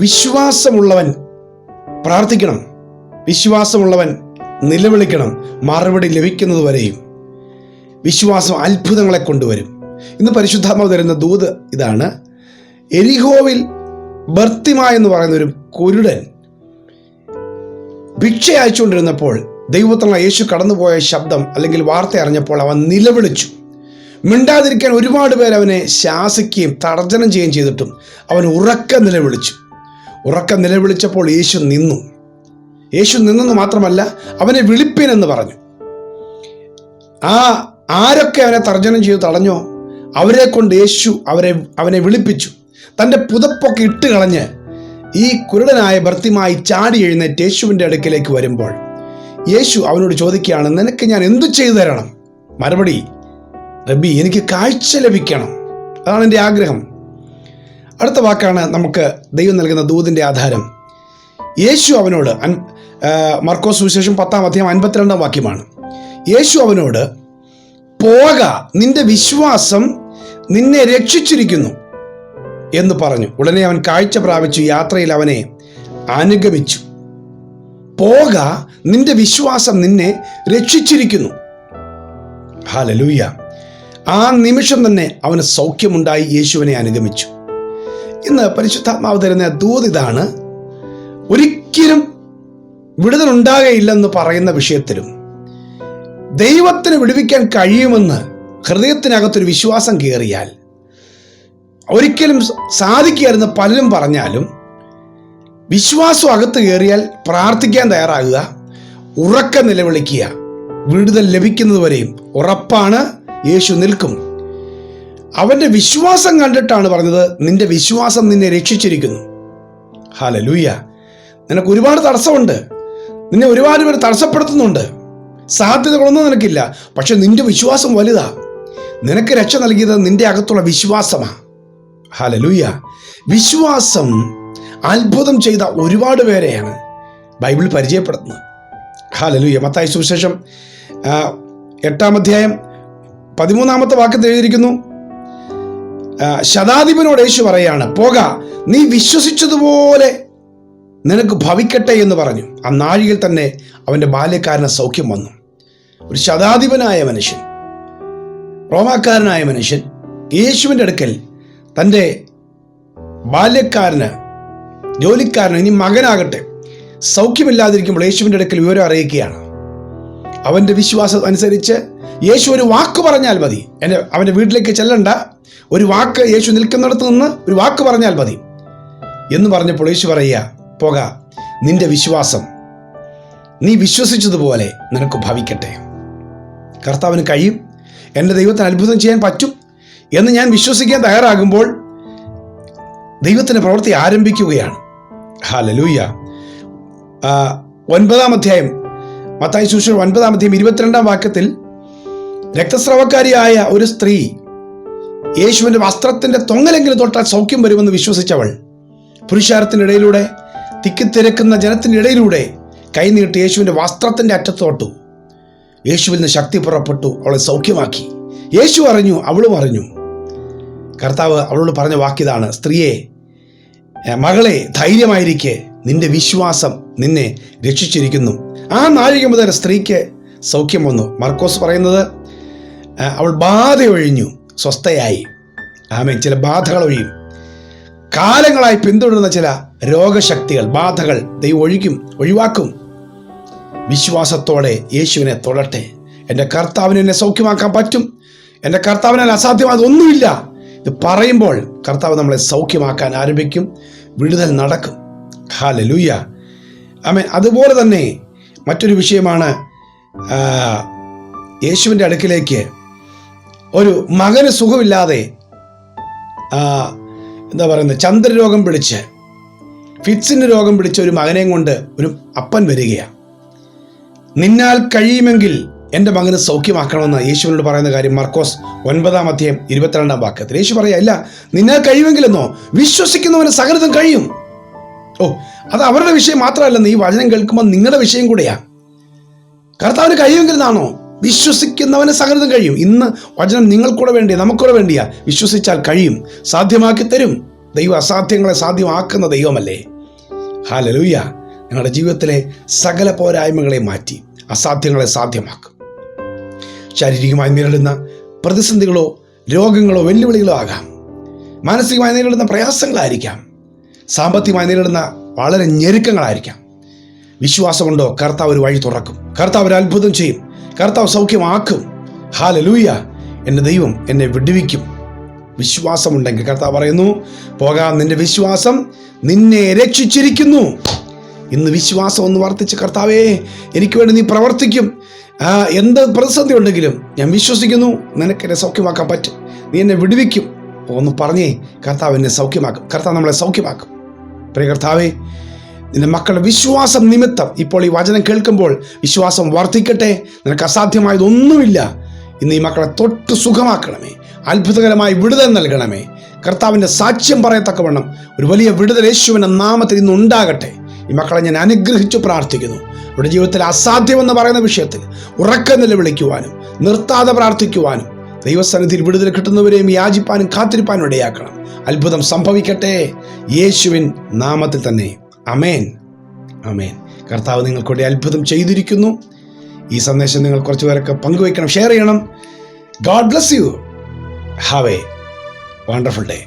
വിശ്വാസമുള്ളവൻ പ്രാർത്ഥിക്കണം. വിശ്വാസമുള്ളവൻ നിലവിളിക്കണം. മറുപടി ലഭിക്കുന്നത് വരെയും. വിശ്വാസം അത്ഭുതങ്ങളെ കൊണ്ടുവരും. ഇന്ന് പരിശുദ്ധാത്മാവ് തരുന്ന ദൂത് ഇതാണ്. എരിഹോവിൽ ബർത്തിമ എന്ന് പറയുന്ന ഒരു കുരുടൻ ഭിക്ഷ അയച്ചുകൊണ്ടിരുന്നപ്പോൾ ദൈവത്തിലുള്ള യേശു കടന്നുപോയ ശബ്ദം അല്ലെങ്കിൽ വാർത്ത അറിഞ്ഞപ്പോൾ അവൻ നിലവിളിച്ചു. മിണ്ടാതിരിക്കാൻ ഒരുപാട് പേർ അവനെ ശാസിക്കുകയും തർജനം ചെയ്യുകയും ചെയ്തിട്ടും അവൻ ഉറക്ക നിലവിളിച്ചു. ഉറക്ക നിലവിളിച്ചപ്പോൾ യേശു നിന്നു. യേശു നിന്നെന്ന് മാത്രമല്ല അവനെ വിളിപ്പിനെന്ന് പറഞ്ഞു. ആ ആരൊക്കെ അവനെ തർജനം ചെയ്തു തടഞ്ഞോ അവരെ കൊണ്ട് യേശു അവരെ അവനെ വിളിപ്പിച്ചു. തന്റെ പുതപ്പൊക്കെ ഇട്ട് കളഞ്ഞ് ഈ കുരുടനായ ഭർത്തിമായി ചാടി എഴുന്നേറ്റ് യേശുവിന്റെ അടുക്കിലേക്ക് വരുമ്പോൾ യേശു അവനോട് ചോദിക്കുകയാണ് നിനക്ക് ഞാൻ എന്തു ചെയ്തു തരണം? മറുപടി റബി എനിക്ക് കാഴ്ച ലഭിക്കണം. അതാണ് എന്റെ ആഗ്രഹം. അടുത്ത വാക്കാണ് നമുക്ക് ദൈവം നൽകുന്ന ദൂതിന്റെ ആധാരം. യേശു അവനോട് അൻ മർക്കോസ് സുവിശേഷം പത്താം അധ്യായം അൻപത്തിരണ്ടാം വാക്യമാണ്. യേശു അവനോട് പോക നിന്റെ വിശ്വാസം നിന്നെ രക്ഷിച്ചിരിക്കുന്നു എന്ന് പറഞ്ഞു. ഉടനെ അവൻ കാഴ്ച പ്രാപിച്ചു യാത്രയിൽ അവനെ അനുഗമിച്ചു. പോക നിന്റെ വിശ്വാസം നിന്നെ രക്ഷിച്ചിരിക്കുന്നു ഹാലലൂയ ആ നിമിഷം തന്നെ അവന് സൗഖ്യമുണ്ടായി യേശുവിനെ അനുഗമിച്ചു. ഇന്ന് പരിശുദ്ധാത്മാവ് തരുന്ന ദൂത് ഇതാണ്. ഒരിക്കലും വിടുതലുണ്ടാകയില്ലെന്ന് പറയുന്ന വിഷയത്തിലും ദൈവത്തിന് വിടുവിക്കാൻ കഴിയുമെന്ന് ഹൃദയത്തിനകത്തൊരു വിശ്വാസം കയറിയാൽ ഒരിക്കലും സാധിക്കുകയായിരുന്നു പലരും പറഞ്ഞാലും വിശ്വാസം അകത്ത് കയറിയാൽ പ്രാർത്ഥിക്കാൻ തയ്യാറാകുക ഉറക്ക നിലവിളിക്കുക വിടുതൽ ലഭിക്കുന്നതുവരെയും ഉറപ്പാണ് യേശു നിൽക്കും. അവന്റെ വിശ്വാസം കണ്ടിട്ടാണ് പറഞ്ഞത് നിന്റെ വിശ്വാസം നിന്നെ രക്ഷിച്ചിരിക്കുന്നു. ഹാലലൂയ നിനക്ക് ഒരുപാട് തടസ്സമുണ്ട്. നിന്നെ ഒരുപാട് പേര് തടസ്സപ്പെടുത്തുന്നുണ്ട്. സാധ്യതകളൊന്നും നിനക്കില്ല. പക്ഷെ നിന്റെ വിശ്വാസം വലുതാ. നിനക്ക് രക്ഷ നൽകിയത് നിന്റെ അകത്തുള്ള വിശ്വാസമാണ് ഹാലലൂയ വിശ്വാസം അത്ഭുതം ചെയ്ത ഒരുപാട് പേരെയാണ് ബൈബിൾ പരിചയപ്പെടുത്തുന്നത്. ഹാലലൂയ മത്തായ സുവിശേഷം എട്ടാം അധ്യായം പതിമൂന്നാമത്തെ വാക്കത്ത് എഴുതിയിരിക്കുന്നു ശതാധിപനോട് യേശു പറയാണ് പോക നീ വിശ്വസിച്ചതുപോലെ നിനക്ക് ഭവിക്കട്ടെ എന്ന് പറഞ്ഞു. ആ നാഴികയിൽ തന്നെ അവന്റെ ബാല്യക്കാരന് സൗഖ്യം വന്നു. ഒരു ശതാധിപനായ മനുഷ്യൻ റോമാക്കാരനായ മനുഷ്യൻ യേശുവിന്റെ അടുക്കൽ തന്റെ ബാല്യക്കാരന് ജോലിക്കാരന് ഇനി മകനാകട്ടെ സൗഖ്യമില്ലാതിരിക്കുമ്പോൾ യേശുവിന്റെ അടുക്കൽ വിവരം അറിയിക്കുകയാണ്. അവന്റെ വിശ്വാസം അനുസരിച്ച് യേശു ഒരു വാക്ക് പറഞ്ഞാൽ മതി. എന്റെ അവന്റെ വീട്ടിലേക്ക് ചെല്ലണ്ട. ഒരു വാക്ക് യേശു നിൽക്കുന്നിടത്ത് നിന്ന് ഒരു വാക്ക് പറഞ്ഞാൽ മതി. എന്ന് പറഞ്ഞപ്പോൾ യേശു പറയുക പോക നിന്റെ വിശ്വാസം നീ വിശ്വസിച്ചതുപോലെ നിനക്ക് ഭവിക്കട്ടെ. കർത്താവിന് കഴിയും. എന്റെ ദൈവത്തിന് അത്ഭുതം ചെയ്യാൻ പറ്റും. എന്ന് ഞാൻ വിശ്വസിക്കാൻ തയ്യാറാകുമ്പോൾ ദൈവത്തിന്റെ പ്രവൃത്തി ആരംഭിക്കുകയാണ്. ഹാലലൂയ ഒൻപതാം അധ്യായം മത്തായി സൂക്ഷിച്ച ഒൻപതാം അധ്യായം ഇരുപത്തിരണ്ടാം വാക്യത്തിൽ രക്തസ്രവക്കാരിയായ ഒരു സ്ത്രീ യേശുവിന്റെ വസ്ത്രത്തിന്റെ തൊങ്ങലെങ്കിലും തൊട്ടാൽ സൗഖ്യം വരുമെന്ന് വിശ്വസിച്ചവൾ പുരുഷാരത്തിനിടയിലൂടെ തിക്കിത്തിരക്കുന്ന ജനത്തിനിടയിലൂടെ കൈനീട്ടി യേശുവിന്റെ വസ്ത്രത്തിന്റെ അറ്റത്തോട്ടു തൊട്ടു. യേശുവിൽ നിന്ന് ശക്തി പുറപ്പെട്ടു അവളെ സൗഖ്യമാക്കി. യേശു അറിഞ്ഞു അവളും അറിഞ്ഞു. കർത്താവ് അവളോട് പറഞ്ഞ വാക്കിതാണ് സ്ത്രീയെ മകളെ ധൈര്യമായിരിക്കെ നിന്റെ വിശ്വാസം നിന്നെ രക്ഷിച്ചിരിക്കുന്നു. ആ നാഴിക മുതൽ സ്ത്രീക്ക് സൗഖ്യം വന്നു. മർക്കോസ് പറയുന്നത് അവൾ ബാധ ഒഴിഞ്ഞു സ്വസ്ഥയായി. ആമേൻ. ചില ബാധകൾ ഒഴിയും. കാലങ്ങളായി പിന്തുടരുന്ന ചില രോഗശക്തികൾ ബാധകൾ ദൈവം ഒഴിക്കും ഒഴിവാക്കും. വിശ്വാസത്തോടെ യേശുവിനെ തൊടട്ടെ. എന്റെ കർത്താവിന് എന്നെ സൗഖ്യമാക്കാൻ പറ്റും. എന്റെ കർത്താവിനാൽ അസാധ്യമായത് ഒന്നുമില്ല. ഇത് പറയുമ്പോൾ കർത്താവ് നമ്മളെ സൗഖ്യമാക്കാൻ ആരംഭിക്കും വിടുതൽ നടക്കും. ഹാല ലൂയ്യ ആമേ അതുപോലെ തന്നെ മറ്റൊരു വിഷയമാണ് യേശുവിന്റെ അടുക്കിലേക്ക് ഒരു മകന് സുഖമില്ലാതെ എന്താ പറയുന്നത് ചന്ദ്രരോഗം പിടിച്ച് ഫിറ്റ്സിന്റെ രോഗം പിടിച്ച ഒരു മകനെയും കൊണ്ട് ഒരു അപ്പൻ വരികയാണ് നിന്നാൽ കഴിയുമെങ്കിൽ എന്റെ മകന് സൗഖ്യമാക്കണമെന്ന് യേശുവിനോട് പറയുന്ന കാര്യം. മർക്കോസ് ഒൻപതാം അധ്യായം ഇരുപത്തിരണ്ടാം വാക്യത്തിൽ യേശു പറയാ ഇല്ല നിന്നാൽ കഴിയുമെങ്കിലെന്നോ വിശ്വസിക്കുന്നവന് സകലതും കഴിയും. ഓ അത് അവരുടെ വിഷയം മാത്രമല്ല ഈ വചനം കേൾക്കുമ്പോൾ നിങ്ങളുടെ വിഷയം കൂടെയാണ് കർത്താവിന് കഴിയുമെങ്കിലെന്നാണോ? വിശ്വസിക്കുന്നവന് സകലതും കഴിയും. ഇന്ന് വചനം നിങ്ങൾക്കൂടെ വേണ്ടിയാ നമുക്കൂടെ വേണ്ടിയാ. വിശ്വസിച്ചാൽ കഴിയും. സാധ്യമാക്കി തരും. ദൈവം അസാധ്യങ്ങളെ സാധ്യമാക്കുന്ന ദൈവമല്ലേ. ഹാലലൂയ നിങ്ങളുടെ ജീവിതത്തിലെ സകല പോരായ്മകളെ മാറ്റി അസാധ്യങ്ങളെ സാധ്യമാക്കും. ശാരീരികമായി നേരിടുന്ന പ്രതിസന്ധികളോ രോഗങ്ങളോ വെല്ലുവിളികളോ ആകാം. മാനസികമായി നേരിടുന്ന പ്രയാസങ്ങളായിരിക്കാം. സാമ്പത്തികമായി നേരിടുന്ന വളരെ ഞെരുക്കങ്ങളായിരിക്കാം. വിശ്വാസമുണ്ടോ? കർത്താവ് ഒരു വഴി തുറക്കും. കർത്താവ് ഒരു അത്ഭുതം ചെയ്യും. കർത്താവ് സൗഖ്യമാക്കും. ഹാലലൂയ എന്റെ ദൈവം എന്നെ വിടുവിക്കും. വിശ്വാസമുണ്ടെങ്കിൽ കർത്താവ് പറയുന്നു പോകാം നിന്റെ വിശ്വാസം നിന്നെ രക്ഷിച്ചിരിക്കുന്നു. ഇന്ന് വിശ്വാസം ഒന്ന് വർദ്ധിച്ച് കർത്താവേ എനിക്ക് വേണ്ടി നീ പ്രവർത്തിക്കും. എന്ത് പ്രതിസന്ധി ഉണ്ടെങ്കിലും ഞാൻ വിശ്വസിക്കുന്നു നിനക്ക് എന്നെ സൗഖ്യമാക്കാൻ പറ്റും. നീ എന്നെ വിടുവിക്കും. ഒന്ന് പറഞ്ഞേ കർത്താവ് എന്നെ സൗഖ്യമാക്കും. കർത്താവ് നമ്മളെ സൗഖ്യമാക്കും. പ്രിയ കർത്താവേ നിന്റെ മക്കളുടെ വിശ്വാസം നിമിത്തം ഇപ്പോൾ ഈ വചനം കേൾക്കുമ്പോൾ വിശ്വാസം വർദ്ധിക്കട്ടെ? നിനക്ക് അസാധ്യമായതൊന്നുമില്ല. ഇന്ന് ഈ മക്കളെ തൊട്ട് സുഖമാക്കണമേ. അത്ഭുതകരമായി വിടുതൽ നൽകണമേ. കർത്താവിന്റെ സാക്ഷ്യം പറയത്തക്കവണ്ണം ഒരു വലിയ വിടുതൽ യേശുവിന്റെ നാമത്തിൽ ഇന്ന് ഉണ്ടാകട്ടെ. ഈ മക്കളെ ഞാൻ അനുഗ്രഹിച്ചു പ്രാർത്ഥിക്കുന്നു. അവരുടെ ജീവിതത്തിൽ അസാധ്യമെന്ന് പറയുന്ന വിഷയത്തിൽ ഉറക്കം നിലവിളിക്കുവാനും നിർത്താതെ പ്രാർത്ഥിക്കുവാനും ദൈവസന്നിധിയിൽ വിടുതൽ കിട്ടുന്നവരെയും യാചിപ്പാനും കാത്തിരിപ്പാനും ഇടയാക്കണം. അത്ഭുതം സംഭവിക്കട്ടെ. യേശുവിൻ നാമത്തിൽ തന്നെ. അമേൻ അമേൻ കർത്താവ് നിങ്ങൾക്കൂടെ അത്ഭുതം ചെയ്തിരിക്കുന്നു. ഈ സന്ദേശം നിങ്ങൾ കുറച്ച് പേരൊക്കെ പങ്കുവയ്ക്കണം ഷെയർ ചെയ്യണം. God bless you. Have a wonderful day.